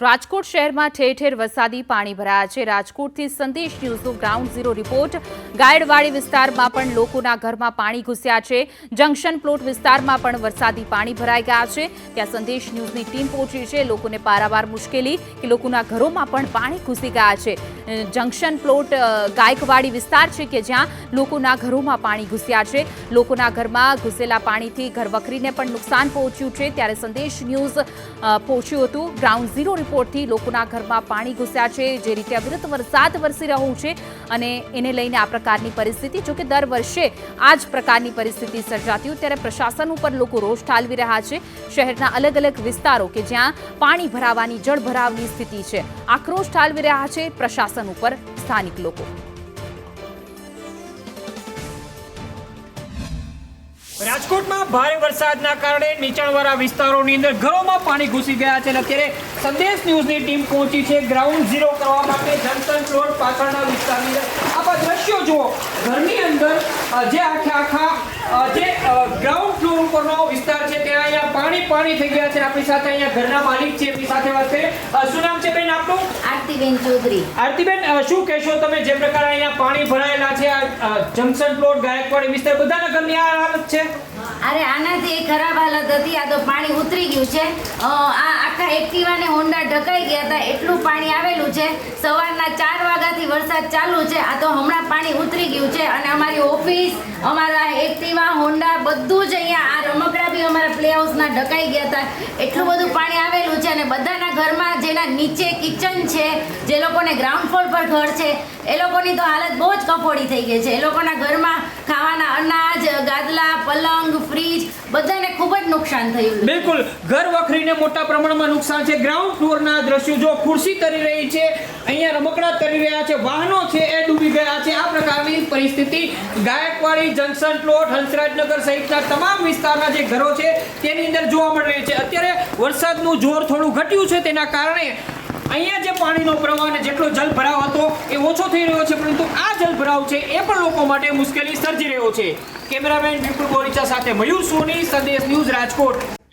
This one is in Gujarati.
રાજકોટ શહેરમાં ઠેર ઠેર વરસાદી પાણી ભરાયા છે. રાજકોટથી સંદેશ ન્યૂઝનો ગ્રાઉન્ડ ઝીરો રિપોર્ટ. ગાયડવાડી વિસ્તારમાં પણ લોકોના ઘરમાં પાણી ઘૂસ્યા છે. જંકશન પ્લોટ વિસ્તારમાં પણ વરસાદી પાણી ભરાઈ ગયા છે. ત્યાં સંદેશ ન્યૂઝની ટીમ પહોંચી છે. લોકોને પારાવાર મુશ્કેલી કે લોકોના ઘરોમાં પણ પાણી ઘૂસી ગયા છે. જંકશન પ્લોટ ગાયકવાડી વિસ્તાર છે કે જ્યાં લોકોના ઘરોમાં પાણી ઘૂસ્યા છે. લોકોના ઘરમાં ઘૂસેલા પાણીથી ઘરવખરીને પણ નુકસાન પહોંચ્યું છે. ત્યારે સંદેશ ન્યૂઝ પહોંચ્યું હતું. ગ્રાઉન્ડ ઝીરો રિપોર્ટથી લોકોના ઘરમાં પાણી ઘૂસ્યા છે, જે રીતે અવિરત વરસાદ વરસી રહ્યો છે અને એને લઈને આ પ્રકારની પરિસ્થિતિ, જોકે દર વર્ષે આ જ પ્રકારની પરિસ્થિતિ સર્જાતી હોય ત્યારે પ્રશાસન ઉપર લોકો રોષ ઠાલવી રહ્યા છે. શહેરના અલગ અલગ વિસ્તારો કે જ્યાં પાણી ભરાવાની, જળ ભરાવની સ્થિતિ છે, આક્રોશ ઠાલવી રહ્યા છે પ્રશાસન ઉપર સ્થાનિક લોકો. રાજકોટમાં ભારે વરસાદના કારણે નીચાણવાળા વિસ્તારોની અંદર ઘરોમાં પાણી ઘૂસી ગયા છે અત્યારે સંદેશ ન્યૂઝની ટીમ પહોંચી છે. ગ્રાઉન્ડ ઝીરો કરવા માટે જંકશન રોડ પાછળના વિસ્તારની અંદર. દ્રશ્યો જુઓ. ઘરની અંદર જે આખે આખા જે ગ્રાઉન્ડ ફ્લોર ઉપરનો વિસ્તાર પાણી થઈ ગયા છે આપણી સાથે અહીંયા ઘરના માલિક છે એમની સાથે વાત કરીએ. શું નામ છે બેન આપનું? આરતીબેન ચૌધરી. આરતીબેન શું કહેશો તમે જે પ્રકારે અહીંયા પાણી ભરાયેલા છે આ જંકશન પ્લોટ ગાયકવાડ વિસ્તાર બધાના ઘરની આ હાલત છે? અરે આનાથી ખરાબ હાલત હતી આ તો પાણી ઉતરી ગયું છે. આ આખા એક્ટિવા ને હોન્ડા ઢકાઈ ગયા હતા એટલું પાણી આવેલું છે. સવારના ચાર વાગ્યાથી વરસાદ ચાલુ છે આ તો હમણાં પાણી ઉતરી ગયું છે. અને અમારી ઓફિસ અમારા એક્ટિવા હોન્ડા બધું જ અહીંયા અમારા પ્લે હાઉસના ઢકાઈ ગયા હતા. એટલું બધું પાણી આવેલું છે અને બધાના ઘરમાં જેના નીચે કિચન છે, જે લોકોને ગ્રાઉન્ડ ફ્લોર પર ઘર છે, એ લોકોની તો હાલત બહુ જ કફોડી થઈ ગઈ છે. એ લોકોના ઘરમાં ખાવાના અનાજ, ગાદલા, પલંગ ફ્રીજ બધાને ખૂબ જ નુકસાન થયું બિલકુલ. ઘર વખરીને મોટા પ્રમાણમાં નુકસાન છે. ગ્રાઉન્ડ ફ્લોરના દ્રશ્યો જો ખુરશી તરી રહી છે, અહીંયા રમકડા તરી રહ્યા છે. વાહનો છે એ ડૂબી ગયા છે. આ પ્રકારની પરિસ્થિતિ ગાયકવાડી, જંકશન, પ્લોટ, હંસરાજનગર સહિતના તમામ વિસ્તારના જે ઘરો છે, તેની અંદર જોવા મળી રહી છે. અત્યારે વરસાદનું જોર થોડું ઘટ્યું છે, તેના કારણે અહીંયા જે પાણીનો પ્રવાહ અને જેટલો જલભરાવ હતો એ ઓછો થઈ રહ્યો છે, પરંતુ આ જલભરાવ છે એ પણ લોકો માટે મુશ્કેલી સર્જી રહ્યો છે. કેમેરામેન વિપુલ બોરીચા સાથે મયુર સોની, સંદેશ ન્યૂઝ રાજકોટ.